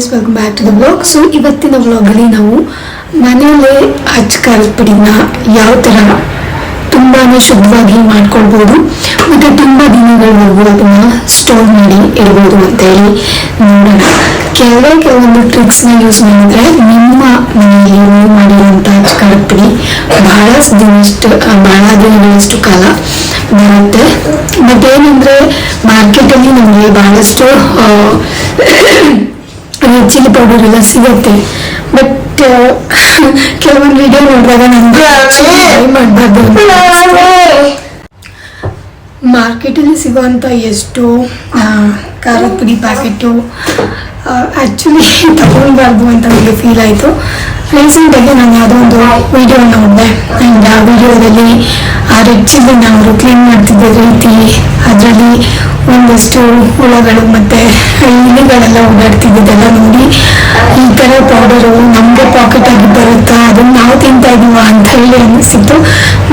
Guys welcome back to the blog so ಇವತ್ತಿನ ವ್ಲಾಗಲ್ಲಿ ನಾವು ಮನೆಯಲ್ಲೇ ಅಚ್ಚ ಖಾರದ ಪುಡಿನ ಯಾವ ಥರ ತುಂಬಾ ಶುದ್ಧವಾಗಿ ಮಾಡ್ಕೊಳ್ಬೋದು ಮತ್ತೆ ತುಂಬ ದಿನಗಳವರೆಗೂ ಅದನ್ನು ಸ್ಟೋರ್ ಮಾಡಿ ಇಡ್ಬೋದು ಅಂತ ಹೇಳಿ ನೋಡೋಣ. ಕೆಲವೇ ಕೆಲವೊಂದು ಟ್ರಿಕ್ಸ್ನ ಯೂಸ್ ಮಾಡಿದ್ರೆ ನಿಮ್ಮ ಮನೆಯಲ್ಲಿ ನೀವು ಮಾಡಿರುವಂಥ ಅಚ್ಚ ಖಾರದ ಪುಡಿ ಬಹಳ ದಿನಷ್ಟು ಬಹಳ ದಿನಗಳಷ್ಟು ಕಾಲ ಬರುತ್ತೆ. ಮತ್ತೇನಂದರೆ ಮಾರ್ಕೆಟಲ್ಲಿ ನಮಗೆ ಬಹಳಷ್ಟು ಚಿಲ್ಲಿ ಪೌಡರ್ ಎಲ್ಲ ಸಿಗುತ್ತೆ. ಬಟ್ ಕೆಲವೊಂದು ವಿಡಿಯೋ ನೋಡಿದಾಗ ಟ್ರೈ ಮಾಡಬಾರ್ದು. ಮಾರ್ಕೆಟಲ್ಲಿ ಸಿಗುವಂಥ ಎಷ್ಟು ಖಾರದ ಪುಡಿ ಪ್ಯಾಕೆಟು ಆ್ಯಕ್ಚುಲಿ ತಗೊಳ್ಬಾರ್ದು ಅಂತ ನನಗೆ ಫೀಲ್ ಆಯಿತು. ರೀಸೆಂಟಾಗಿ ನಾನು ಯಾವುದೋ ಒಂದು ವಿಡಿಯೋ ನೋಡಿದೆ ಆ್ಯಂಡ್ ಆ ವಿಡಿಯೋದಲ್ಲಿ ಆ ರೆಡ್ ಅವರು ಕ್ಲೀನ್ ಮಾಡ್ತಿದ್ದ ರೀತಿ, ಅದರಲ್ಲಿ ಒಂದಷ್ಟು ಹುಳಗಳು ಮತ್ತು ಇಲಿಗಳೆಲ್ಲ ಓಡಾಡ್ತಿದ್ದೆಲ್ಲ ನೋಡಿ, ಈ ಥರ ಪೌಡರು ನಮಗೆ ಪಾಕೆಟ್ ಆಗಿ ಬರುತ್ತಾ, ಅದನ್ನು ನಾವು ತಿಂತಾ ಇದೀವ ಅಂತ ಹೇಳಿ ಅನಿಸಿತ್ತು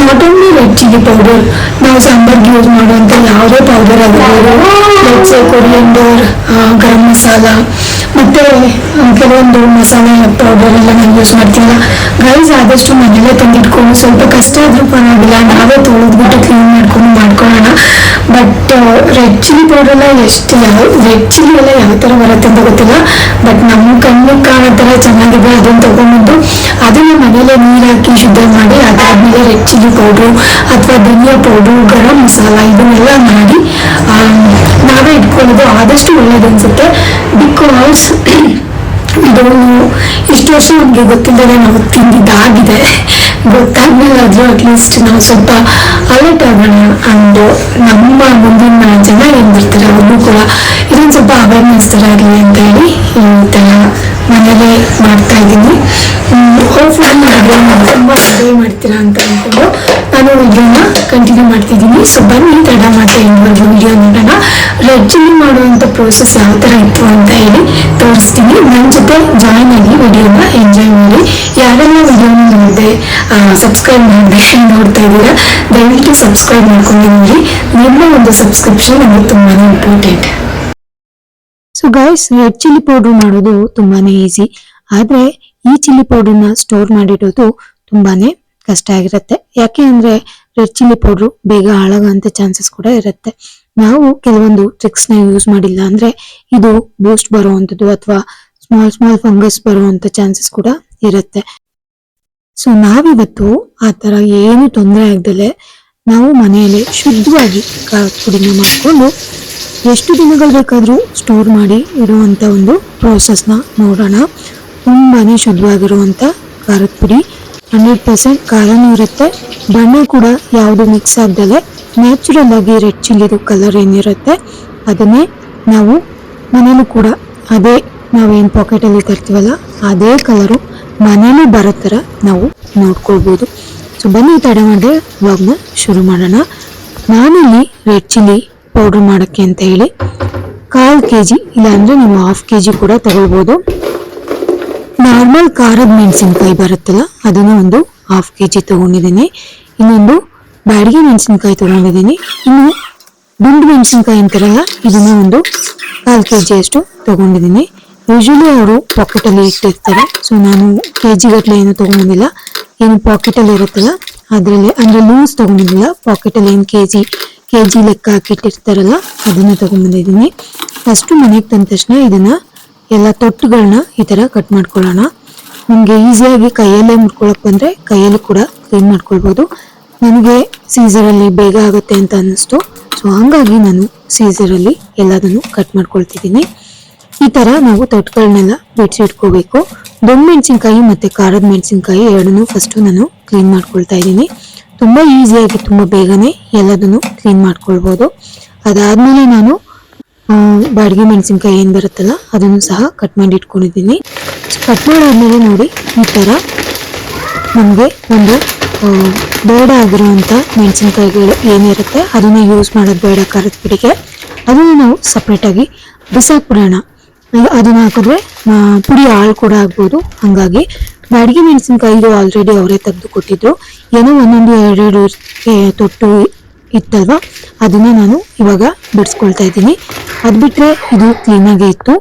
not only red chilli powder ನಾವು ಸಾಂಬಾರ್ಗೆ ಯೂಸ್ ಮಾಡುವಂಥ ಯಾವುದೇ ಪೌಡರ್ ಆಗಿರ್ಬೋದು ಕೊರಿಯಂಡರ್ ಗರಂ ಮಸಾಲ, ಮತ್ತು ಕೆಲವೊಂದು ಮಸಾಲೆ ಪೌಡರ್ ಎಲ್ಲ ನಾವು ಯೂಸ್ ಮಾಡ್ತೀವಲ್ಲ? ಗೈಸ್ ಆದಷ್ಟು ಮನೆಯಲ್ಲೇ ತಂದಿಟ್ಕೊಂಡು ಸ್ವಲ್ಪ ಕಷ್ಟ ಆದ್ರೂ ಪರವಾಗಿಲ್ಲ. ನಾವೇ ತೊಳೆದ್ಬಿಟ್ಟು ಕ್ಲೀನ್ ಮಾಡ್ಕೊಂಡು ಮಾಡ್ಕೊಳ್ಳೋಣ. ಬಟ್ ರೆಡ್ ಚಿಲ್ಲಿ ಪೌಡರ್ ಎಲ್ಲ ಎಷ್ಟು ರೆಡ್ ಚಿಲ್ಲಿ ಎಲ್ಲ ಯಾವ ಥರ ಬರುತ್ತೆ ಅಂತ ಗೊತ್ತಿಲ್ಲ. ಬಟ್ ನಮ್ಮ ಕಣ್ಣಿಗೆ ಕಾಣೋ ಥರ ಚೆನ್ನಾಗಿದೆ ಅದನ್ನು ತಗೊಂಡ್ಬಂದು ಅದನ್ನು ಮನೇಲೆ ನೀರು ಹಾಕಿ ಶುದ್ಧ ಮಾಡಿ ಅದಾದ್ಮೇಲೆ ರೆಡ್ ಚಿಲ್ಲಿ ಪೌಡ್ರು ಅಥವಾ ಧನಿಯಾ ಪೌಡ್ರು ಗರಂ ಮಸಾಲ ಇದನ್ನೆಲ್ಲ ಮಾಡಿ ನಾವೇ ಇಟ್ಕೊಳ್ಳೋದು ಆದಷ್ಟು ಒಳ್ಳೇದು ಅನ್ಸುತ್ತೆ. ಬಿಕಾಸ್ ಇದನ್ನು ಇಷ್ಟು ವರ್ಷ ನಮಗೆ ಗೊತ್ತಿಲ್ಲದೆ ನಾವು ತಿಂದಿದ್ದಾಗಿದೆ. ಗೊತ್ತಾದ್ಮೇಲೆ ಅದು ಅಟ್ಲೀಸ್ಟ್ ನಾವು ಸ್ವಲ್ಪ ಅಲರ್ಟ್ ಆಗೋಣ ಅಂಡ್ ನಮ್ಮ ಮುಂದಿನ ಜನ ಏನ್ ಬರ್ತಾರೆ ಅವ್ರಿಗೂ ಕೂಡ ಇದೊಂದು ಸ್ವಲ್ಪ ಅವೇರ್ನೆಸ್ ಥರ ಆಗಲಿ ಅಂತ ಹೇಳಿ ಈ ಮನೇಲೆ ಮಾಡ್ತಾ ಇದ್ದೀನಿ. ಹೋಪ್ಫುಲಿ ವಿಡಿಯೋನ ತುಂಬ ಎಂಜಾಯ್ ಮಾಡ್ತೀರಾ ಅಂತ ಅಂದ್ಕೊಂಡು ನಾನು ವಿಡಿಯೋನ ಕಂಟಿನ್ಯೂ ಮಾಡ್ತಿದ್ದೀನಿ. ಸೊ ಬನ್ನಿ, ತಡ ಮಾಡ್ತಾ ಇನ್ನೊಂದು ವಿಡಿಯೋ ನೋಡೋಣ. ರೆಡ್ ಚಿಲ್ಲಿ ಮಾಡುವಂಥ ಪ್ರೋಸೆಸ್ ಯಾವ ಥರ ಇತ್ತು ಅಂತ ಹೇಳಿ ತೋರಿಸ್ತೀನಿ. ನನ್ನ ಜೊತೆ ಜಾಯ್ನ್ ಆಗಿ ವಿಡಿಯೋನ ಎಂಜಾಯ್ ಮಾಡಿ. ಯಾರೆಲ್ಲ ವಿಡಿಯೋನ ನೋಡಿದೆ ಸಬ್ಸ್ಕ್ರೈಬ್ ಮಾಡಿದೆ ನೋಡ್ತಾ ಇದ್ದೀರಾ, ದಯವಿಟ್ಟು ಸಬ್ಸ್ಕ್ರೈಬ್ ಮಾಡ್ಕೊಂಡು ನಿಮ್ಮ ಒಂದು ಸಬ್ಸ್ಕ್ರಿಪ್ಷನ್ ನಮಗೆ ತುಂಬಾ important so guys red chilli powder ಮಾಡೋದು ತುಂಬಾನೇ ಈಸಿ ಆದ್ರೆ ಈ ಚಿಲ್ಲಿ ಪೌಡರ್ನ ಸ್ಟೋರ್ ಮಾಡಿಡೋದು ತುಂಬಾನೇ ಕಷ್ಟ ಆಗಿರುತ್ತೆ. ಯಾಕೆ ಅಂದ್ರೆ ರೆಡ್ ಚಿಲ್ಲಿ ಪೌಡರ್ ಬೇಗ ಹಾಳಾಗುವಂತ ಚಾನ್ಸಸ್ ಕೂಡ ಇರುತ್ತೆ. ನಾವು ಕೆಲವೊಂದು ಟ್ರಿಕ್ಸ್ನ ಯೂಸ್ ಮಾಡಿಲ್ಲ ಅಂದ್ರೆ ಇದು ಬೂಸ್ಟ್ ಬರುವಂತದ್ದು ಅಥವಾ ಸ್ಮಾಲ್ ಸ್ಮಾಲ್ ಫಂಗಸ್ ಬರುವಂತ ಚಾನ್ಸಸ್ ಕೂಡ ಇರುತ್ತೆ. ಸೊ ನಾವಿವತ್ತು ಆ ತರ ಏನು ತೊಂದರೆ ಆಗ್ದಲೆ ನಾವು ಮನೆಯಲ್ಲಿ ಶುದ್ಧವಾಗಿ ಖಾರದ ಪುಡಿನ ಮಾಡಿಕೊಂಡು ಎಷ್ಟು ದಿನಗಳು ಬೇಕಾದರೂ ಸ್ಟೋರ್ ಮಾಡಿ ಇಡುವಂಥ ಒಂದು ಪ್ರೋಸೆಸ್ನ ನೋಡೋಣ. ತುಂಬಾನೇ ಶುದ್ಧವಾಗಿರುವಂಥ ಖಾರದ ಪುಡಿ. ಹಂಡ್ರೆಡ್ ಪರ್ಸೆಂಟ್ ಖಾರನೂ ಇರುತ್ತೆ. ಬಣ್ಣ ಕೂಡ ಯಾವುದು ಮಿಕ್ಸ್ ಆಗ್ದಲೆ ನ್ಯಾಚುರಲ್ ಆಗಿ ರೆಡ್ ಚಿಲ್ಲಿದು ಕಲರ್ ಏನಿರುತ್ತೆ, ಅದನ್ನೇ ನಾವು ಮನೇಲೂ ಕೂಡ ಅದೇ ನಾವೇನು ಪಾಕೆಟಲ್ಲಿ ತರ್ತೀವಲ್ಲ, ಅದೇ ಕಲರು ಮನೇಲೂ ಬರೋ ಥರ ನಾವು ನೋಡ್ಕೊಳ್ಬೋದು. ಸೊ ಬನ್ನಿ ತಡ ಮಾಡಿ ವ್ಲಾಗ್ನ ಶುರು ಮಾಡೋಣ. ನಾನಿಲ್ಲಿ ರೆಡ್ ಚಿಲ್ಲಿ ಪೌಡರ್ ಮಾಡೋಕ್ಕೆ ಅಂತ ಹೇಳಿ ಕಾಲು ಕೆ ಜಿ ಇಲ್ಲಾಂದರೆ ನೀವು ಹಾಫ್ ಕೆ ಜಿ ಕೂಡ ತಗೊಳ್ಬೋದು. ನಾರ್ಮಲ್ ಖಾರದ ಮೆಣಸಿನ್ಕಾಯಿ ಬರುತ್ತಲ್ಲ, ಅದನ್ನು ಒಂದು ಹಾಫ್ ಕೆ ಜಿ ತಗೊಂಡಿದ್ದೀನಿ. ಇನ್ನೊಂದು ಬ್ಯಾಡಿಗೆ ಮೆಣಸಿನ್ಕಾಯಿ ತಗೊಂಡಿದ್ದೀನಿ. ಇನ್ನು ದುಂಡು ಮೆಣಸಿನ್ಕಾಯಿ ಅಂತಾರಲ್ಲ, ಇದನ್ನು ಒಂದು ಕಾಲು ಕೆ ಜಿಯಷ್ಟು ತೊಗೊಂಡಿದ್ದೀನಿ. ಯೂಶಲಿ ಅವರು ಪಾಕೆಟಲ್ಲಿ ಇಟ್ಟಿರ್ತಾರೆ. ಸೊ ನಾನು ಕೆ ಜಿ ಗಟ್ಟಲೆ ಏನು ತಗೊಂಡಿಲ್ಲ. ಏನು ಪಾಕೆಟಲ್ಲಿ ಇರುತ್ತಲ್ಲ, ಅದರಲ್ಲಿ, ಅಂದರೆ ಲೂಸ್ ತೊಗೊಂಡಿದ್ದಿಲ್ಲ ಪಾಕೆಟಲ್ಲಿ ಏನು ಕೆ ಜಿ ಕೆ ಜಿ ಲೆಕ್ಕ ಹಾಕಿಟ್ಟಿರ್ತಾರಲ್ಲ, ಅದನ್ನು ತಗೊಂಡ್ಬಂದಿದ್ದೀನಿ ಫಸ್ಟು ಮನೆಗೆ ತಂದ ತಕ್ಷಣ ಇದನ್ನು ಎಲ್ಲ ತೊಟ್ಟುಗಳನ್ನ ಈ ಥರ ಕಟ್ ಮಾಡ್ಕೊಳ್ಳೋಣ. ನಿಮಗೆ ಈಸಿಯಾಗಿ ಕೈಯಲ್ಲೇ ಮುಟ್ಕೊಳಕ್ ಬಂದರೆ ಕೈಯಲ್ಲಿ ಕೂಡ ಕ್ಲೀನ್ ಮಾಡ್ಕೊಳ್ಬೋದು. ನನಗೆ ಸೀಸರಲ್ಲಿ ಬೇಗ ಆಗುತ್ತೆ ಅಂತ ಅನ್ನಿಸ್ತು. ಸೊ ಹಾಗಾಗಿ ನಾನು ಸೀಸರಲ್ಲಿ ಎಲ್ಲದನ್ನು ಕಟ್ ಮಾಡ್ಕೊಳ್ತಿದ್ದೀನಿ. ಈ ಥರ ನಾವು ತೊಟ್ಟುಗಳನ್ನೆಲ್ಲ ಬಿಡಿಸಿ ಇಟ್ಕೋಬೇಕು. ದೊಡ್ಡ ಮೆಣಸಿನ್ಕಾಯಿ ಮತ್ತು ಖಾರದ ಮೆಣಸಿನ್ಕಾಯಿ ಎರಡನ್ನೂ ಫಸ್ಟು ನಾನು ಕ್ಲೀನ್ ಮಾಡ್ಕೊಳ್ತಾ ಇದ್ದೀನಿ. ತುಂಬಾ ಈಸಿಯಾಗಿ ತುಂಬ ಬೇಗನೆ ಎಲ್ಲದನ್ನು ಕ್ಲೀನ್ ಮಾಡ್ಕೊಳ್ಬೋದು. ಅದಾದಮೇಲೆ ನಾನು ಬಾಡಿಗೆ ಮೆಣಸಿನ್ಕಾಯಿ ಏನು ಬರುತ್ತಲ್ಲ, ಅದನ್ನು ಸಹ ಕಟ್ ಮಾಡಿ ಇಟ್ಕೊಂಡಿದ್ದೀನಿ. ಕಟ್ ಮಾಡಾದ್ಮೇಲೆ ನೋಡಿ, ಈ ಥರ ನಮಗೆ ಒಂದು ಬೇಡ ಆಗಿರುವಂಥ ಮೆಣಸಿನ್ಕಾಯಿಗಳು ಏನಿರುತ್ತೆ, ಅದನ್ನು ಯೂಸ್ ಮಾಡೋದು ಬೇಡ ಖಾರದ ಪುಡಿಗೆ. ಅದನ್ನು ನಾವು ಸಪ್ರೇಟಾಗಿ ಬಿಸಾಕ್ಬಿಡೋಣ. ಅದನ್ನ ಹಾಕಿದ್ರೆ ಪುಡಿ ಹಾಳು ಕೂಡ ಆಗ್ಬೋದು. ಹಾಗಾಗಿ ಬಾಡಿಗೆ ಮೆಣಸಿನ್ಕಾಯಿದು ಆಲ್ರೆಡಿ ಅವರೇ ತೆಗೆದು ಕೊಟ್ಟಿದ್ರು. ಏನೋ ಒಂದೊಂದು ಎರಡೆರಡು ಏ, ತೊಟ್ಟು ಇತ್ತಲ್ವಾ? ಅದನ್ನ ನಾನು ಇವಾಗ ಬಿಡಿಸ್ಕೊಳ್ತಾ ಇದ್ದೀನಿ. ಅದು ಇದು ಕ್ಲೀನಾಗೇ ಇತ್ತು.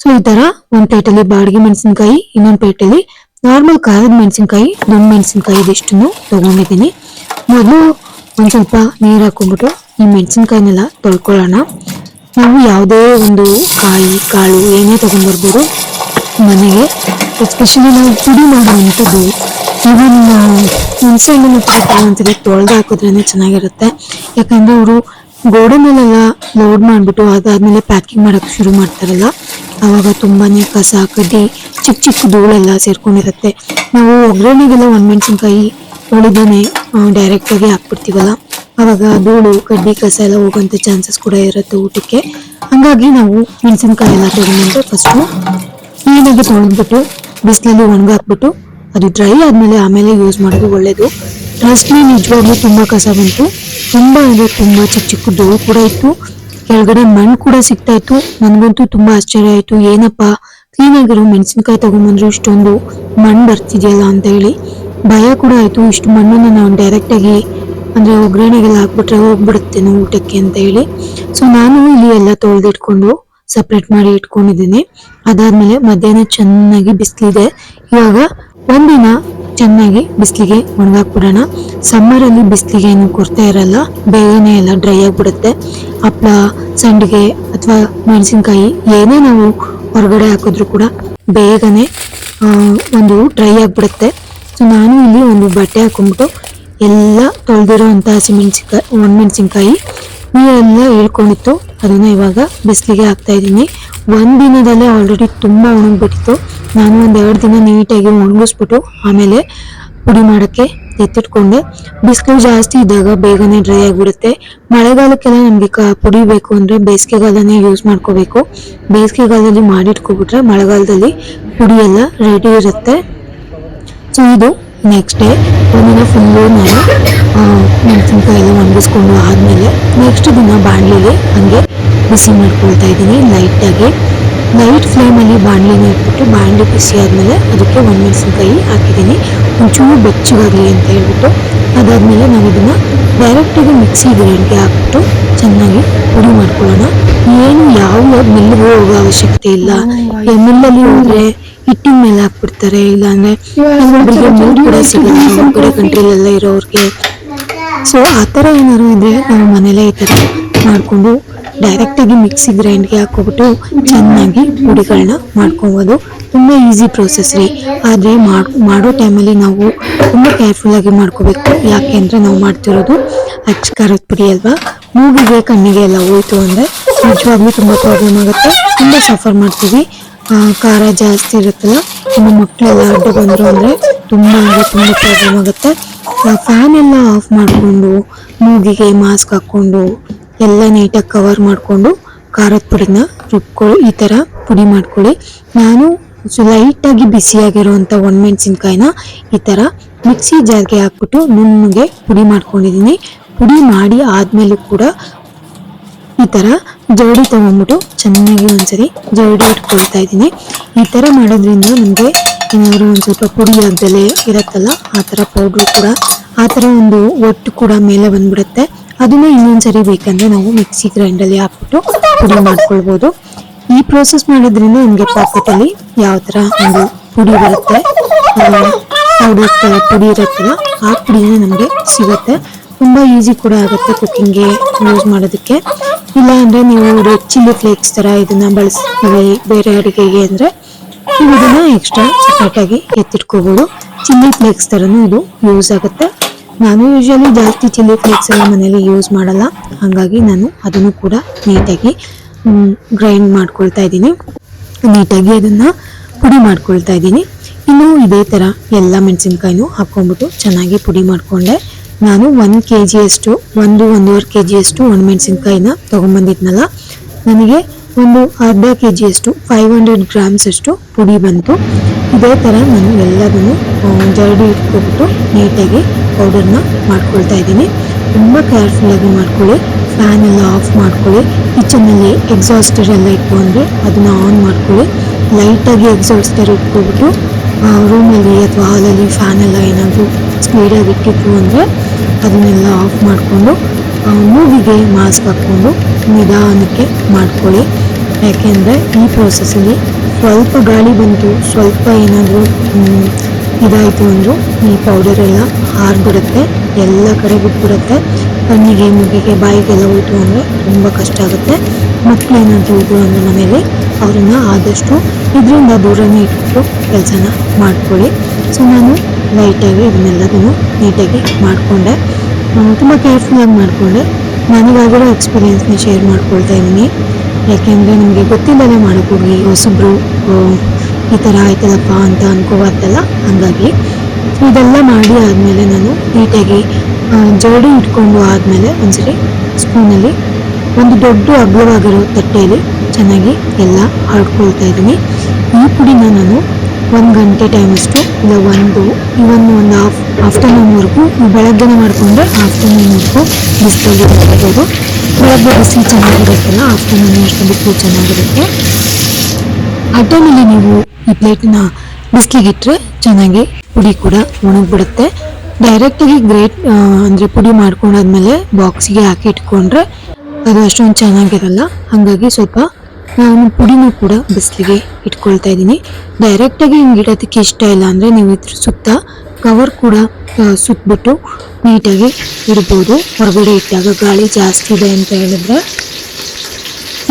ಸೊ ಈ ತರ ಒಂದ್ ಪ್ಲೇಟಲ್ಲಿ ಬಾಡಿಗೆ ಮೆಣಸಿನ್ಕಾಯಿ ಇನ್ನೊಂದ್ ಪ್ಲೇಟಲ್ಲಿ ನಾರ್ಮಲ್ ಖಾರದ ಮೆಣಸಿನ್ಕಾಯಿ ದೊಡ್ಡ ಮೆಣಸಿನ್ಕಾಯಿ ಇದಿಷ್ಟನ್ನು ತಗೊಂಡಿದ್ದೀನಿ. ಮೊದಲು ಒಂದ್ ಸ್ವಲ್ಪ ನೀರ್ ಹಾಕೊಂಡ್ಬಿಟ್ಟು ಈ ಮೆಣಸಿನ್ಕಾಯಿನೆಲ್ಲ ತೊಳ್ಕೊಳ್ಳೋಣ. ನಾವು ಯಾವುದೇ ಒಂದು ಕಾಯಿ, ಕಾಳು ಏನೇ ತಗೊಂಡ್ಬರ್ಬೋದು, ಮನೆಗೆ ಎಸ್ಪೆಷಲಿ ನಾವು ಪುಡಿ ಮಾಡುವಂಥದ್ದು ಈವನ್ ಹುಣಸೆ ಹಣ್ಣನ್ನು ಒಂದ್ಸರಿ ತೊಳೆದು ಹಾಕೋದ್ರೇ ಚೆನ್ನಾಗಿರುತ್ತೆ. ಯಾಕಂದ್ರೆ ಅವರು ಮೇಲೆಲ್ಲ ಲೋಡ್ ಮಾಡಿಬಿಟ್ಟು ಅದಾದಮೇಲೆ ಪ್ಯಾಕಿಂಗ್ ಮಾಡೋಕ್ಕೆ ಶುರು ಮಾಡ್ತಾರಲ್ಲ ಆವಾಗ ತುಂಬಾ ಕಸ, ಕಡ್ಡಿ, ಚಿಕ್ಕ ಚಿಕ್ಕ ಧೂಳೆಲ್ಲ ಸೇರ್ಕೊಂಡಿರುತ್ತೆ. ನಾವು ಒಗ್ಗರಣೆಗೆಲ್ಲ ಒಣಮೆಣಸಿನ್ಕಾಯಿ ಮೆಣಸಿನ್ಕಾಯಿ ಉಳಿದಾನೆ ಡೈರೆಕ್ಟಾಗಿ ಹಾಕ್ಬಿಡ್ತೀವಲ್ಲ ಅವಾಗ ಧೂಳು ಕಡ್ಡಿ, ಕಸ ಎಲ್ಲ ಹೋಗುವಂಥ ಚಾನ್ಸಸ್ ಕೂಡ ಇರುತ್ತೆ ಊಟಕ್ಕೆ. ಹಾಗಾಗಿ ನಾವು ಮೆಣಸಿನ್ಕಾಯಿ ಎಲ್ಲ ತಗೊಂಡ್ಬಂದು ಫಸ್ಟು ಕ್ಲೀನಾಗಿ ತೊಳೆದ್ಬಿಟ್ಟು ಬಿಸಿಲಲ್ಲಿ ಒಣಗಾಕ್ಬಿಟ್ಟು ಅದು ಡ್ರೈ ಆದಮೇಲೆ ಆಮೇಲೆ ಯೂಸ್ ಮಾಡೋದು ಒಳ್ಳೇದು. ಟ್ರಸ್ಟ್ ನಿಜವಾಗ್ಲೂ ತುಂಬ ಕಸ ಬಂತು. ತುಂಬ ಅಂದರೆ ತುಂಬ ಚಿಕ್ಕ ಚಿಕ್ಕ ಧೂಳು ಕೂಡ ಇತ್ತು. ಕೆಳಗಡೆ ಮಣ್ಣು ಕೂಡ ಸಿಗ್ತಾ ಇತ್ತು. ನನಗಂತೂ ತುಂಬಾ ಆಶ್ಚರ್ಯ ಆಯಿತು. ಏನಪ್ಪ ಕ್ಲೀನ್ ಆಗಿರೋ ಮೆಣಸಿನ್ಕಾಯಿ ತಗೊಂಬಂದ್ರು ಇಷ್ಟೊಂದು ಮಣ್ಣು ಬರ್ತಿದೆಯಲ್ಲ ಅಂತ ಹೇಳಿ. ಭಯ ಕೂಡ ಆಯಿತು. ಇಷ್ಟು ಮಣ್ಣನ್ನು ನಾನು ಡೈರೆಕ್ಟ್ ಆಗಿ ಅಂದ್ರೆ ಒಗ್ಗರಣೆಗೆಲ್ಲ ಹಾಕ್ಬಿಟ್ರೆ ಹೋಗ್ಬಿಡುತ್ತೇನೋ ಊಟಕ್ಕೆ ಅಂತ ಹೇಳಿ. ಸೊ ನಾನು ಇಲ್ಲಿ ಎಲ್ಲ ತೊಳೆದಿಟ್ಕೊಂಡು ಸಪ್ರೇಟ್ ಮಾಡಿ ಇಟ್ಕೊಂಡಿದ್ದೀನಿ. ಅದಾದ್ಮೇಲೆ ಮಧ್ಯಾಹ್ನ ಚೆನ್ನಾಗಿ ಬಿಸಿಲಿದೆ. ಇವಾಗ ಒಂದಿನ ಚೆನ್ನಾಗಿ ಬಿಸಿಲಿಗೆ ಒಣಗಾಕ್ಬಿಡೋಣ. ಸಮ್ಮರಲ್ಲಿ ಬಿಸಿಲಿಗೆ ಏನು ಕೊರತೆ ಇರಲ್ಲ. ಬೇಗನೆ ಎಲ್ಲ ಡ್ರೈ ಆಗಿಬಿಡುತ್ತೆ. ಹಪ್ಪಳ ಸಂಡಿಗೆ ಅಥವಾ ಮೆಣಸಿನ್ಕಾಯಿ ಏನೇ ನಾವು ಹೊರಗಡೆ ಹಾಕಿದ್ರು ಕೂಡ ಬೇಗನೆ ಒಂದು ಡ್ರೈ ಆಗಿಬಿಡುತ್ತೆ. ಸೊ ನಾನು ಇಲ್ಲಿ ಒಂದು ಬಟ್ಟೆ ಹಾಕೊಂಡ್ಬಿಟ್ಟು ಎಲ್ಲ ತೊಳೆದಿರೋ ಹಸಿಮೆಣ್ಸಿನ್ಕಾಯಿ ಒಣಮೆಣಸಿನ್ಕಾಯಿ ನೀರೆಲ್ಲ ಇಳ್ಕೊಂಡಿತ್ತು ಅದನ್ನ ಇವಾಗ ಬಿಸಿಲಿಗೆ ಹಾಕ್ತಾ ಇದ್ದೀನಿ. ಒಂದು ದಿನದಲ್ಲೇ ಆಲ್ರೆಡಿ ತುಂಬ ಒಣಗಿಬಿಟ್ಟಿತ್ತು. ನಾನು ಒಂದು ಎರಡು ದಿನ ನೀಟಾಗಿ ಒಣಗಿಸ್ಬಿಟ್ಟು ಆಮೇಲೆ ಪುಡಿ ಮಾಡೋಕ್ಕೆ ಎತ್ತಿಟ್ಕೊಂಡೆ. ಬಿಸಿಲು ಜಾಸ್ತಿ ಇದ್ದಾಗ ಬೇಗನೆ ಡ್ರೈ ಆಗಿಬಿಡುತ್ತೆ. ಮಳೆಗಾಲಕ್ಕೆಲ್ಲ ನಮಗೆ ಕ- ಪುಡಿ ಬೇಕು ಅಂದರೆ ಬೇಸಿಗೆಗಾಲನೇ ಯೂಸ್ ಮಾಡ್ಕೋಬೇಕು. ಬೇಸಿಗೆಗಾಲದಲ್ಲಿ ಮಾಡಿಟ್ಕೊಬಿಟ್ರೆ ಮಳೆಗಾಲದಲ್ಲಿ ಪುಡಿ ಎಲ್ಲ ರೆಡಿ ಇರುತ್ತೆ. ಸೊ ಇದು ನೆಕ್ಸ್ಟ್ ಡೇ ಒಂದಿನ ಫುಲ್ಲು ನಾನು ಮೆಣಸಿನ್ಕಾಯಿ ಎಲ್ಲ ಒಣಗಿಸ್ಕೊಂಡು ಆದಮೇಲೆ ನೆಕ್ಸ್ಟ್ ದಿನ ಬಾಣಲಿಗೆ ಹಂಗೆ ಬಿಸಿ ಮಾಡ್ಕೊಳ್ತಾ ಇದ್ದೀನಿ ಲೈಟಾಗಿ ಲೈಟ್ ಫ್ಲೇಮಲ್ಲಿ ಬಾಣಲಿನ ಇಟ್ಬಿಟ್ಟು ಬಾಣಲಿ ಬಿಸಿ ಆದಮೇಲೆ ಅದಕ್ಕೆ ಒಣಮೆಣಸಿನ್ಕಾಯಿ ಹಾಕಿದ್ದೀನಿ. ಒಂಚೂರು ಬೆಚ್ಚಗಾಗಲಿ ಅಂತ ಹೇಳ್ಬಿಟ್ಟು ಅದಾದಮೇಲೆ ನಾವು ಇದನ್ನು ಡೈರೆಕ್ಟಾಗಿ ಮಿಕ್ಸಿ ಗ್ರೈಂಡ್ಗೆ ಹಾಕ್ಬಿಟ್ಟು ಚೆನ್ನಾಗಿ ಪುಡಿ ಮಾಡ್ಕೊಳ್ಳೋಣ. ಏನು ಯಾವ ಮಿಲ್ಲಿಗೆ ಹೋಗೋ ಅವಶ್ಯಕತೆ ಇಲ್ಲ. ಮಿಲ್ಲಲ್ಲಿ ಹೋದ್ರೆ ಹಿಟ್ಟಿನ ಮೇಲೆ ಹಾಕ್ಬಿಡ್ತಾರೆ ಇಲ್ಲ ಅಂದ್ರೆ ಮಿಲ್ ಕೂಡ ಸಿಗಲ್ಲ ಹೊರಗಡೆ ಕಂಟ್ರಿಲೆಲ್ಲ ಇರೋರಿಗೆ. ಸೊ ಆ ಥರ ಏನಾದ್ರು ಇದ್ರೆ ನಾವು ಮನೇಲೇ ಈ ಥರ ಮಾಡಿಕೊಂಡು ಡೈರೆಕ್ಟಾಗಿ ಮಿಕ್ಸಿ ಗ್ರೈಂಡ್ಗೆ ಹಾಕ್ಕೊಬಿಟ್ಟು ಚೆನ್ನಾಗಿ ಪುಡಿಗಳನ್ನ ಮಾಡ್ಕೊಬೋದು. ತುಂಬ ಈಸಿ ಪ್ರೊಸೆಸ್ ರೀ. ಆದರೆ ಮಾಡೋ ಟೈಮಲ್ಲಿ ನಾವು ತುಂಬ ಕೇರ್ಫುಲ್ ಆಗಿ ಮಾಡ್ಕೋಬೇಕು. ಯಾಕೆ ಅಂದರೆ ನಾವು ಮಾಡ್ತಿರೋದು ಅಚ್ಚ ಖಾರದ ಪುಡಿ ಅಲ್ವಾ? ಮೂಗಿಗೆ, ಕಣ್ಣಿಗೆ ಎಲ್ಲ ಹೋಯ್ತು ಅಂದರೆ ನಿಜವಾಗ್ಲೂ ತುಂಬ ಪ್ರಾಬ್ಲಮ್ ಆಗುತ್ತೆ. ತುಂಬ ಸಫರ್ ಮಾಡ್ತೀವಿ. ಖಾರ ಜಾಸ್ತಿ ಇರುತ್ತಲ್ಲ, ನಮ್ಮ ಮಕ್ಕಳೆಲ್ಲ ಅಡ್ಡ ಬಂದರು ಅಂದರೆ ತುಂಬ ಅಂದರೆ ತುಂಬ ಪ್ರಾಬ್ಲಮ್ ಆಗುತ್ತೆ. ಫ್ಯಾನ್ ಎಲ್ಲ ಆಫ್ ಮಾಡಿಕೊಂಡು, ಮೂಗಿಗೆ ಮಾಸ್ಕ್ ಹಾಕ್ಕೊಂಡು, ಎಲ್ಲ ನೀಟಾಗಿ ಕವರ್ ಮಾಡಿಕೊಂಡು ಖಾರದ ಪುಡಿನ ರುಬ್ಕೊಳ್ಳಿ, ಈ ಥರ ಪುಡಿ ಮಾಡ್ಕೊಳ್ಳಿ. ನಾನು ಲೈಟಾಗಿ ಬಿಸಿಯಾಗಿರುವಂಥ ಒಣಮೆಣಸಿನ್ಕಾಯಿನ ಈ ಥರ ಮಿಕ್ಸಿ ಜಾರ್ಗೆ ಹಾಕ್ಬಿಟ್ಟು ನುಣ್ಣಗೆ ಪುಡಿ ಮಾಡ್ಕೊಂಡಿದ್ದೀನಿ. ಪುಡಿ ಮಾಡಿ ಆದಮೇಲೆ ಕೂಡ ಈ ಥರ ಜರಡಿ ತೊಗೊಂಬಿಟ್ಟು ಚೆನ್ನಾಗಿ ಒಂದ್ಸರಿ ಜರಡಿ ಇಟ್ಕೊಳ್ತಾ ಇದ್ದೀನಿ. ಈ ಥರ ಮಾಡೋದ್ರಿಂದ ನಮಗೆ ಏನಾದ್ರು ಒಂದು ಸ್ವಲ್ಪ ಪುಡಿ ಆಗ್ದಲೆ ಇರುತ್ತಲ್ಲ, ಆ ಥರ ಪೌಡ್ರು ಕೂಡ, ಆ ಥರ ಒಂದು ಒಟ್ಟು ಕೂಡ ಮೇಲೆ ಬಂದ್ಬಿಡುತ್ತೆ. ಅದನ್ನ ಇನ್ನೊಂದ್ಸರಿ ಬೇಕಂದ್ರೆ ನಾವು ಮಿಕ್ಸಿ ಗ್ರೈಂಡಲ್ಲಿ ಹಾಕ್ಬಿಟ್ಟು ಪುಡಿ ಮಾಡ್ಕೊಳ್ಬೋದು. ಈ ಪ್ರೋಸೆಸ್ ಮಾಡೋದ್ರಿಂದ ನಮಗೆ ಪಾಕೆಟಲ್ಲಿ ಯಾವ ಥರ ಒಂದು ಪುಡಿ ಬರುತ್ತೆ ಪೌಡರ್ ಪುಡಿ ಇರುತ್ತಲ್ಲ, ಆ ಪುಡಿನ ನಮಗೆ ಸಿಗುತ್ತೆ. ತುಂಬಾ ಈಸಿ ಕೂಡ ಆಗುತ್ತೆ ಕುಕ್ಕಿಂಗ್ಗೆ ಯೂಸ್ ಮಾಡೋದಕ್ಕೆ. ಇಲ್ಲ ಅಂದ್ರೆ ನೀವು ರೆಡ್ ಚಿಲ್ಲಿ ಫ್ಲೇಕ್ಸ್ ಥರ ಇದನ್ನು ಬಳಸ್ತೀವಿ ಬೇರೆ ಅಡುಗೆಗೆ ಅಂದರೆ ನೀವು ಇದನ್ನು ಎಕ್ಸ್ಟ್ರಾ ಸಪ್ರೇಟಾಗಿ ಎತ್ತಿಟ್ಕೋಬೋದು. ಚಿಲ್ಲಿ ಫ್ಲೇಕ್ಸ್ ಥರನೂ ಇದು ಯೂಸ್ ಆಗುತ್ತೆ. ನಾನು ಯೂಶಲಿ ಜಾಸ್ತಿ ಚಿಲ್ಲಿ ಫ್ಲೇಕ್ಸ್ ಎಲ್ಲ ಮನೇಲಿ ಯೂಸ್ ಮಾಡಲ್ಲ. ಹಾಗಾಗಿ ನಾನು ಅದನ್ನು ಕೂಡ ನೀಟಾಗಿ ಗ್ರೈಂಡ್ ಮಾಡ್ಕೊಳ್ತಾ ಇದ್ದೀನಿ. ನೀಟಾಗಿ ಅದನ್ನು ಪುಡಿ ಮಾಡ್ಕೊಳ್ತಾ ಇದ್ದೀನಿ. ಇನ್ನು ಇದೇ ಥರ ಎಲ್ಲ ಮೆಣಸಿನ್ಕಾಯಿನೂ ಹಾಕ್ಕೊಂಡ್ಬಿಟ್ಟು ಚೆನ್ನಾಗಿ ಪುಡಿ ಮಾಡ್ಕೊಂಡೆ. ನಾನು ಒಂದು ಕೆ ಜಿಯಷ್ಟು ಒಂದು, ಒಂದೂವರೆ ಕೆ ಜಿಯಷ್ಟು ಒಣಮೆಣಸಿನ್ಕಾಯಿನ ತೊಗೊಂಬಂದಿದ್ನಲ್ಲ, ನನಗೆ ಒಂದು ಅರ್ಧ ಕೆ ಜಿಯಷ್ಟು ಫೈವ್ ಹಂಡ್ರೆಡ್ ಗ್ರಾಮ್ಸ್ ಅಷ್ಟು ಪುಡಿ ಬಂತು. ಇದೇ ಥರ ನಾನು ಎಲ್ಲದನ್ನು ಜರಡಿ ಇಟ್ಕೊಬಿಟ್ಟು ನೀಟಾಗಿ ಪೌಡರ್ನ ಮಾಡ್ಕೊಳ್ತಾ ಇದ್ದೀನಿ. ತುಂಬ ಕೇರ್ಫುಲ್ಲಾಗಿ ಮಾಡ್ಕೊಳ್ಳಿ ಫ್ಯಾನ್ ಎಲ್ಲ ಆಫ್ ಮಾಡ್ಕೊಳ್ಳಿ ಕಿಚನಲ್ಲಿ ಎಕ್ಸಾಸ್ಟರ್ ಎಲ್ಲ ಇಟ್ಕೊಂಡ್ರೆ ಅದನ್ನ ಆನ್ ಮಾಡ್ಕೊಳ್ಳಿ. ಲೈಟಾಗಿ ಎಕ್ಸಾಸ್ಟರ್ ಇಟ್ಕೊಬಿಟ್ಟು ರೂಮಲ್ಲಿ ಅಥವಾ ಹಾಲಲ್ಲಿ ಫ್ಯಾನ್ ಎಲ್ಲ ಏನಾದರೂ ಸ್ಪೀಡಾಗಿ ಇಟ್ಟಿತ್ತು ಅಂದರೆ ಅದನ್ನೆಲ್ಲ ಆಫ್ ಮಾಡಿಕೊಂಡು ಮೂಗಿಗೆ ಮಾಸ್ಕ್ ಹಾಕ್ಕೊಂಡು ನಿಧಾನಕ್ಕೆ ಮಾಡ್ಕೊಳ್ಳಿ. ಯಾಕೆಂದರೆ ಈ ಪ್ರೋಸೆಸ್ಸಲ್ಲಿ ಸ್ವಲ್ಪ ಗಾಳಿ ಬಂತು, ಸ್ವಲ್ಪ ಏನಾದರೂ ಇದಾಯಿತು ಅಂದರೂ ಈ ಪೌಡರ್ ಎಲ್ಲ ಹಾರ್ಬಿಡುತ್ತೆ ಎಲ್ಲ ಕಡೆ ಬಿಟ್ಬಿಡುತ್ತೆ. ಕಣ್ಣಿಗೆ, ಮೂಗಿಗೆ, ಬಾಯಿಗೆಲ್ಲ ಹೋಯಿತು ಅಂದರೆ ತುಂಬ ಕಷ್ಟ ಆಗುತ್ತೆ. ಮಕ್ಕಳು ಏನಾದರೂ ಇದ್ರು ಅಂದರೆ ಮನೇಲಿ ಅವ್ರನ್ನ ಆದಷ್ಟು ಇದರಿಂದ ದೂರನೇ ಇಟ್ಟು ಕೆಲಸನ ಮಾಡಿಕೊಳ್ಳಿ. ಸೊ ನಾನು ಲೈಟಾಗಿ ಇದನ್ನೆಲ್ಲದನ್ನು ನೀಟಾಗಿ ಮಾಡಿಕೊಂಡೆ. ತುಂಬ ಕೇರ್ಫುಲ್ಲಾಗಿ ಮಾಡಿಕೊಂಡೆ. ನನಗಾಗಿರೋ ಎಕ್ಸ್ಪೀರಿಯೆನ್ಸ್ನ ಶೇರ್ ಮಾಡ್ಕೊಳ್ತಾ ಇದ್ದೀನಿ. ಯಾಕೆಂದರೆ ನಿಮಗೆ ಗೊತ್ತಿಲ್ಲದೆ ಮಾಡೋಕ್ಕೋಗಿ ಹೊಸಬ್ರು ಈ ಥರ ಆಯ್ತದಪ್ಪ ಅಂತ ಅನ್ಕೋಬಾರ್ದಲ್ಲ ಹಾಗಾಗಿ ಇದೆಲ್ಲ ಮಾಡಿ ಆದಮೇಲೆ ನಾನು ನೀಟಾಗಿ ಜೋಡಿ ಇಟ್ಕೊಂಡು ಆದಮೇಲೆ ಒಂದ್ಸರಿ ಸ್ಪೂನಲ್ಲಿ ಒಂದು ದೊಡ್ಡ ಅಗ್ಲವಾಗಿರೋ ತಟ್ಟೆಯಲ್ಲಿ ಚೆನ್ನಾಗಿ ಎಲ್ಲ ಹರಡ್ಕೊಳ್ತಾ ಇದ್ದೀನಿ. ಈ ಪುಡಿನ ನಾನು ಒಂದು ಗಂಟೆ ಟೈಮಷ್ಟು ಇಲ್ಲ, ಒಂದು ಇವನ್ ಒಂದು ಹಾಫ್ ಆಫ್ಟರ್ನೂನ್ವರೆಗೂ ಬೆಳಗ್ಗೆನೇ ಮಾಡಿಕೊಂಡ್ರೆ ಆಫ್ಟರ್ನೂನ್ವರೆಗೂ ಬಿಸಿಲಲ್ಲಿ ಮಾಡ್ಬೋದು ಬೆಳಗ್ಗೆ ಬಿಸಿಲು ಚೆನ್ನಾಗಿರುತ್ತಲ್ಲ ಆಫ್ಟರ್ನೂನ್ ಅಷ್ಟು ಬಿಸಿಲು ಚೆನ್ನಾಗಿರುತ್ತೆ. ಆ ನೀವು ಈ ಪ್ಲೇಟ್ನ ಬಿಸಿಲಿಗಿಟ್ರೆ ಚೆನ್ನಾಗಿ ಪುಡಿ ಕೂಡ ಒಣಗಿಬಿಡುತ್ತೆ. ಡೈರೆಕ್ಟಾಗಿ ಗ್ರೇಟ್ ಅಂದರೆ ಪುಡಿ ಮಾಡ್ಕೊಂಡಾದ್ಮೇಲೆ ಬಾಕ್ಸಿಗೆ ಹಾಕಿ ಇಟ್ಕೊಂಡ್ರೆ ಅದು ಅಷ್ಟೊಂದು ಚೆನ್ನಾಗಿರಲ್ಲ. ಹಾಗಾಗಿ ಸ್ವಲ್ಪ ನಾನು ಪುಡಿನೂ ಕೂಡ ಬಿಸಿಲಿಗೆ ಇಟ್ಕೊಳ್ತಾ ಇದ್ದೀನಿ. ಡೈರೆಕ್ಟಾಗಿ ಹಿಂಗೆ ಇಡೋದಕ್ಕೆ ಇಷ್ಟ ಇಲ್ಲ ಅಂದರೆ ನೀವು ಇದ್ರ ಸುತ್ತ ಕವರ್ ಕೂಡ ಸುತ್ತಬಿಟ್ಟು ನೀಟಾಗಿ ಇಡ್ಬೋದು. ಹೊರಗಡೆ ಇಟ್ಟಾಗ ಗಾಳಿ ಜಾಸ್ತಿ ಇದೆ ಅಂತ ಹೇಳಿದ್ರೆ.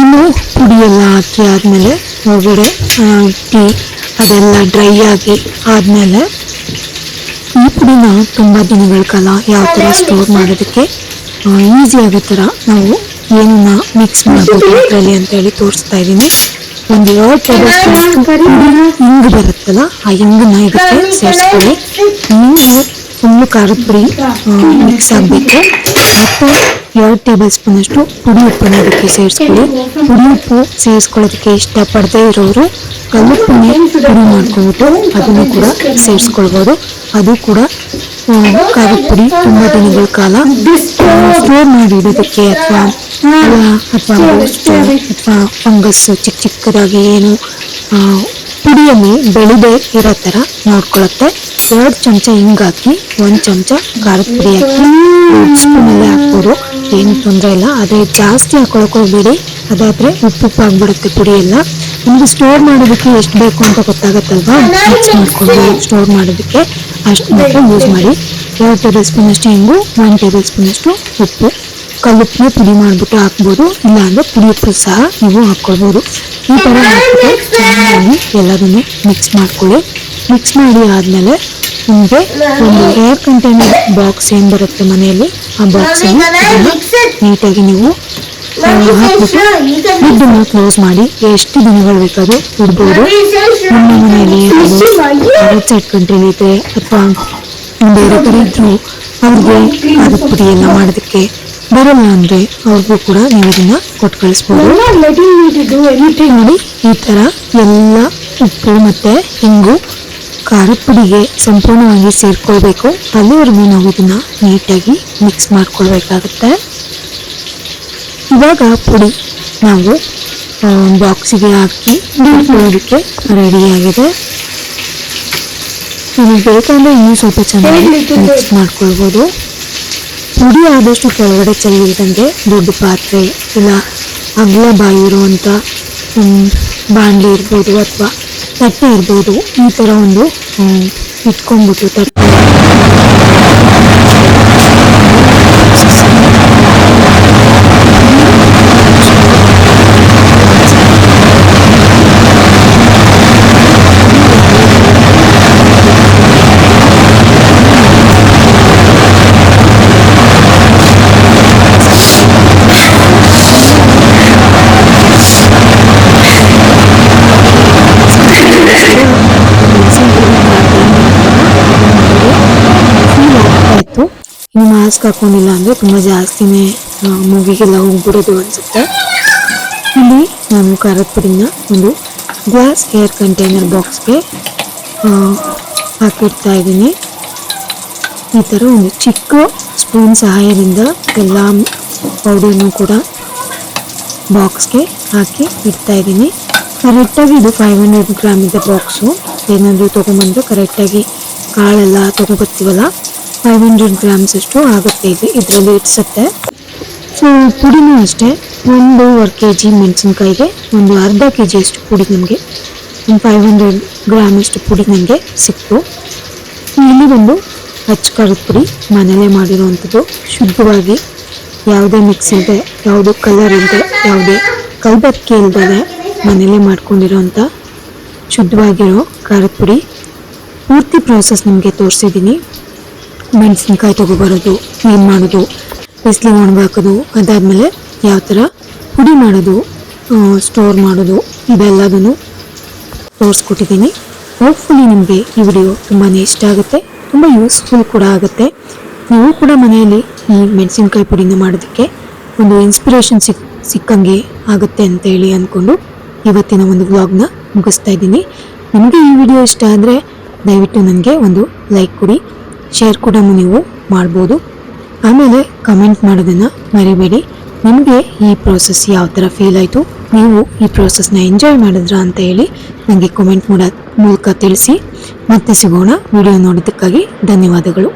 ಇನ್ನು ಪುಡಿಯೆಲ್ಲ ಹಾಕಿ ಆದಮೇಲೆ ಹೊರಗಡೆ ಟೀ ಅದೆಲ್ಲ ಡ್ರೈ ಆಗಿ ಆದಮೇಲೆ ಈ ಪುಡಿನ ತುಂಬ ದಿನಗಳ ಕಾಲ ಯಾವ ಥರ ಸ್ಟೋರ್ ಮಾಡೋದಕ್ಕೆ ಈಸಿ ಆಗೋ ಥರ ನಾವು ಏನನ್ನ ಮಿಕ್ಸ್ ಮಾಡ್ಬೋದು ಅದರಲ್ಲಿ ಅಂತೇಳಿ ತೋರಿಸ್ತಾ ಇದ್ದೀನಿ. ಒಂದು ಎರಡು ಟೇಬಲ್ ಸ್ಪೂನ್ ಹಿಂಗು ಬರುತ್ತಲ್ಲ ಆ ಹಿಂಗನ್ನ ಇದಕ್ಕೆ ಸೇರಿಸ್ಕೊಳ್ಳಿ. ಹಿಂಗು ಫುಲ್ಲು ಖಾರದ ಪುಡಿ ಮಿಕ್ಸ್ ಆಗಬೇಕು ಮತ್ತು ಎರಡು ಟೇಬಲ್ ಸ್ಪೂನ್ ಅಷ್ಟು ಪುಡಿ ಉಪ್ಪನ್ನ ಅದಕ್ಕೆ ಸೇರಿಸ್ಕೊಳ್ಳಿ. ಪುಡಿ ಉಪ್ಪು ಸೇರಿಸ್ಕೊಳ್ಳೋದಕ್ಕೆ ಇಷ್ಟಪಡದೇ ಇರೋರು ಕಲ್ಲುಪ್ಪನ್ನೇ ಪುಡಿ ಮಾಡ್ಕೊಂಡ್ಬಿಟ್ಟು ಅದನ್ನು ಕೂಡ ಸೇರಿಸ್ಕೊಳ್ಬೋದು. ಅದು ಕೂಡ ಖಾರದ ಪುಡಿ ತುಂಬ ದಿನಗಳ ಕಾಲ ಸ್ಟೋರ್ ಮಾಡಿ ಇಡೋದಕ್ಕೆ ಅಥವಾ ಅಥವಾ ಅಥವಾ ಫಂಗಸ್ ಚಿಕ್ಕ ಚಿಕ್ಕದಾಗಿ ಏನು ಪುಡಿಯಲ್ಲಿ ಬೆಳೆದೇ ಇರೋ ಥರ ನೋಡ್ಕೊಳತ್ತೆ. ಎರಡು ಚಮಚ ಹಿಂಗಾಕಿ ಹಾಕಿ ಒಂದು ಚಮಚ ಖಾರದ ಪುಡಿ ಹಾಕಿ. ಸ್ಪೂನಲ್ಲಿ ಹಾಕ್ಬೋದು ಏನು ತೊಂದರೆ ಇಲ್ಲ. ಆದರೆ ಜಾಸ್ತಿ ಹಾಕೊಳಕ್ ಹೋಗ್ಬೇಡಿ. ಅದಾದ್ರೆ ಉಪ್ಪು ಉಪ್ಪು ಆಗ್ಬಿಡುತ್ತೆ ಪುಡಿ ಎಲ್ಲ ನಿಮಗೆ ಸ್ಟೋರ್ ಮಾಡೋದಕ್ಕೆ ಎಷ್ಟು ಬೇಕು ಅಂತ ಗೊತ್ತಾಗತ್ತಲ್ವಾ? ಮಿಕ್ಸ್ ಮಾಡ್ಕೊಂಡು ಸ್ಟೋರ್ ಮಾಡೋದಕ್ಕೆ ಅಷ್ಟು ಮಾತ್ರ ಯೂಸ್ ಮಾಡಿ. ಎರಡು ಟೇಬಲ್ ಸ್ಪೂನಷ್ಟು ಹೆಂಗು ಒನ್ ಟೇಬಲ್ ಸ್ಪೂನಷ್ಟು ಉಪ್ಪು. ಕಲ್ಲುಪ್ಪನ್ನ ಪುಡಿ ಮಾಡಿಬಿಟ್ಟು ಹಾಕ್ಬೋದು ಇಲ್ಲ ಅಂದ್ರೆ ಪುಡಿ ಉಪ್ಪು ಸಹ ನೀವು ಹಾಕ್ಕೊಳ್ಬೋದು. ಈ ಥರ ಹಾಕ್ಬಿಟ್ಟು ಚೆನ್ನಾಗಿ ಎಲ್ಲದನ್ನು ಮಿಕ್ಸ್ ಮಾಡ್ಕೊಳ್ಳಿ. ಮಿಕ್ಸ್ ಮಾಡಿ ಆದಮೇಲೆ ನಿಮಗೆ ಒಂದು ಏರ್ ಕಂಟೈನರ್ ಬಾಕ್ಸ್ ಏನು ಬರುತ್ತೆ ಮನೆಯಲ್ಲಿ? ಆ ಬಾಕ್ಸನ್ನು ನೀಟಾಗಿ ನೀವು ಹಾಕ್ಬಿಟ್ಟು ಕ್ಲೋಸ್ ಮಾಡಿ ಎಷ್ಟು ದಿನಗಳು ಬೇಕಾದ್ರೂ ಇಡ್ಬೋದು ನಮ್ಮ ಮನೆಯಲ್ಲಿ ಔಟ್ಸೈಡ್ ಕಂಟ್ರಿಲಿ ಇದೆ ಅಥವಾ ಬೇರೆ ಕಡೆ ಇದ್ರು ಅವ್ರಿಗೆ ಖಾರದ ಪುಡಿ ಎಲ್ಲ ಮಾಡೋದಕ್ಕೆ ಬರಲ್ಲ ಅಂದ್ರೆ ಅವ್ರಿಗೂ ಕೂಡ ನೀವು ಇದನ್ನ ಕೊಟ್ಟು ಕಳಿಸ್ಬೋದು. ನೋಡಿ ಈ ತರ ಎಲ್ಲ ಉಪ್ಪು ಮತ್ತೆ ಹಿಂಗು ಖಾರದ ಪುಡಿಗೆ ಸಂಪೂರ್ಣವಾಗಿ ಸೇರ್ಕೊಳ್ಬೇಕು. ಅಲ್ಲಿವರೆಗೂ ನಾವು ಇದನ್ನ ನೀಟಾಗಿ ಮಿಕ್ಸ್ ಮಾಡ್ಕೊಳ್ಬೇಕಾಗುತ್ತೆ. ಇವಾಗ ಪುಡಿ ನಾವು ಬಾಕ್ಸಿಗೆ ಹಾಕಿ ಇಟ್ಕೊಳ್ಳೋದಕ್ಕೆ ರೆಡಿಯಾಗಿದೆ ನಿಮಗೆ ಬೇಕಂದ್ರೆ ಇನ್ನೂ ಸ್ವಲ್ಪ ಚೆನ್ನಾಗಿ ಮಿಕ್ಸ್ ಮಾಡ್ಕೊಳ್ಬೋದು. ಪುಡಿ ಆದಷ್ಟು ಕೆಳಗಡೆ ಚೆಲ್ಲಿದಂಗೆ ದೊಡ್ಡ ಪಾತ್ರೆ, ಇಲ್ಲ ಅಗಲ ಬಾಯಿ ಇರುವಂಥ ಬಾಣಲೆ ಇರ್ಬೋದು ಅಥವಾ ತಟ್ಟೆ ಇರ್ಬೋದು, ಈ ಥರ ಒಂದು ಇಟ್ಕೊಂಡ್ಬಿಟ್ಟು ತಟ್ಟೆ ಇನ್ನು ಮಾಸ್ಕ್ ಹಾಕೊಂಡಿಲ್ಲ ಅಂದರೆ ತುಂಬ ಜಾಸ್ತಿನೇ ಮೂಗಿಗೆಲ್ಲ ಹೋಗ್ಬಿಡೋದು ಅನಿಸುತ್ತೆ. ಇಲ್ಲಿ ನಾನು ಖಾರದ ಒಂದು ಗ್ಲಾಸ್ ಏರ್ ಕಂಟೈನರ್ ಬಾಕ್ಸ್ಗೆ ಹಾಕಿಡ್ತಾ ಇದ್ದೀನಿ. ಈ ಥರ ಒಂದು ಚಿಕ್ಕ ಸ್ಪೂನ್ ಸಹಾಯದಿಂದ ಎಲ್ಲ ಪೌಡರ್ನು ಕೂಡ ಬಾಕ್ಸ್ಗೆ ಹಾಕಿ ಇಡ್ತಾ ಇದ್ದೀನಿ. ಕರೆಕ್ಟಾಗಿ ಇದು ಫೈವ್ ಹಂಡ್ರೆಡ್ ಇದೆ ಬಾಕ್ಸು ಏನಾದರೂ ತೊಗೊಂಬಂದು ಕರೆಕ್ಟಾಗಿ ಕಾಳೆಲ್ಲ ತೊಗೊಬರ್ತೀವಲ್ಲ? ಫೈವ್ ಹಂಡ್ರೆಡ್ ಗ್ರಾಮ್ಸ್ ಅಷ್ಟು ಆಗುತ್ತೆ ಇದು. ಇದರಲ್ಲಿ ಇಟ್ಸುತ್ತೆ ಸೊ ಪುಡಿನೂ ಅಷ್ಟೇ. ಒಂದೂವರೆ ಕೆ ಜಿ ಮೆಣಸಿನ್ಕಾಯಿಗೆ, ಒಂದು ಅರ್ಧ ಕೆ ಜಿಯಷ್ಟು ಪುಡಿ ನಮಗೆ. ಒಂದು ಫೈವ್ ಹಂಡ್ರೆಡ್ ಗ್ರಾಮಷ್ಟು ಪುಡಿ ನನಗೆ ಸಿಕ್ತು. ಇಲ್ಲಿ ಒಂದು ಹಚ್ಚ ಖಾರದ ಪುಡಿ ಮನೆಯಲ್ಲೇ ಮಾಡಿರುವಂಥದ್ದು. ಶುದ್ಧವಾಗಿ ಯಾವುದೇ ಮಿಕ್ಸ್ ಇಲ್ಲದೆ ಯಾವುದೇ ಕಲರ್ ಇದೆ ಯಾವುದೇ ಕಲಬೆರಕೆ ಇಲ್ಲದೆ ಮನೆಯಲ್ಲೇ ಮಾಡ್ಕೊಂಡಿರೋಂಥ ಶುದ್ಧವಾಗಿರೋ ಖಾರದ ಪುಡಿ. ಪೂರ್ತಿ ಪ್ರೋಸೆಸ್ ನಿಮಗೆ ತೋರಿಸಿದ್ದೀನಿ. ಮೆಣಸಿನ್ಕಾಯಿ ತೊಗೊಬರೋದು ಕ್ಲೀನ್ ಮಾಡೋದು ಬಿಸಿಲಿಗೆ ಒಣಗಾಕೋದು ಅದಾದಮೇಲೆ ಯಾವ ಥರ ಪುಡಿ ಮಾಡೋದು ಸ್ಟೋರ್ ಮಾಡೋದು, ಇದೆಲ್ಲದನ್ನು ತೋರಿಸ್ಕೊಟ್ಟಿದ್ದೀನಿ. ಹೋಪ್ಫುಲಿ ನಿಮಗೆ ಈ ವಿಡಿಯೋ ತುಂಬಾ ಇಷ್ಟ ಆಗುತ್ತೆ, ತುಂಬ ಯೂಸ್ಫುಲ್ ಕೂಡ ಆಗುತ್ತೆ. ನೀವು ಕೂಡ ಮನೆಯಲ್ಲಿ ಈ ಮೆಣಸಿನ್ಕಾಯಿ ಪುಡಿನ ಮಾಡೋದಕ್ಕೆ ಒಂದು ಇನ್ಸ್ಪಿರೇಷನ್ ಸಿಕ್, ಸಿಕ್ಕಂಗೆ ಆಗುತ್ತೆ ಅಂತ ಹೇಳಿ ಅಂದ್ಕೊಂಡು ಇವತ್ತಿನ ಒಂದು ವ್ಲಾಗ್ನ ಮುಗಿಸ್ತಾ ಇದ್ದೀನಿ. ನಿಮಗೆ ಈ ವಿಡಿಯೋ ಇಷ್ಟ ಆದರೆ ದಯವಿಟ್ಟು ನನಗೆ ಒಂದು ಲೈಕ್ ಕೊಡಿ. ಶೇರ್ ಕೂಡ ನೀವು ಮಾಡ್ಬೋದು. ಆಮೇಲೆ ಕಮೆಂಟ್ ಮಾಡೋದನ್ನು ಮರಿಬೇಡಿ. ನಿಮಗೆ ಈ ಪ್ರೋಸೆಸ್ ಯಾವ ಥರ ಫೀಲ್ ಆಯಿತು, ನೀವು ಈ ಪ್ರೋಸೆಸ್ನ ಎಂಜಾಯ್ ಮಾಡಿದ್ರ ಅಂತ ಹೇಳಿ ನನಗೆ ಕಮೆಂಟ್ ಮಾಡೋ, ಮೂಲಕ ತಿಳಿಸಿ. ಮತ್ತೆ ಸಿಗೋಣ ವಿಡಿಯೋ ನೋಡೋದಕ್ಕಾಗಿ ಧನ್ಯವಾದಗಳು.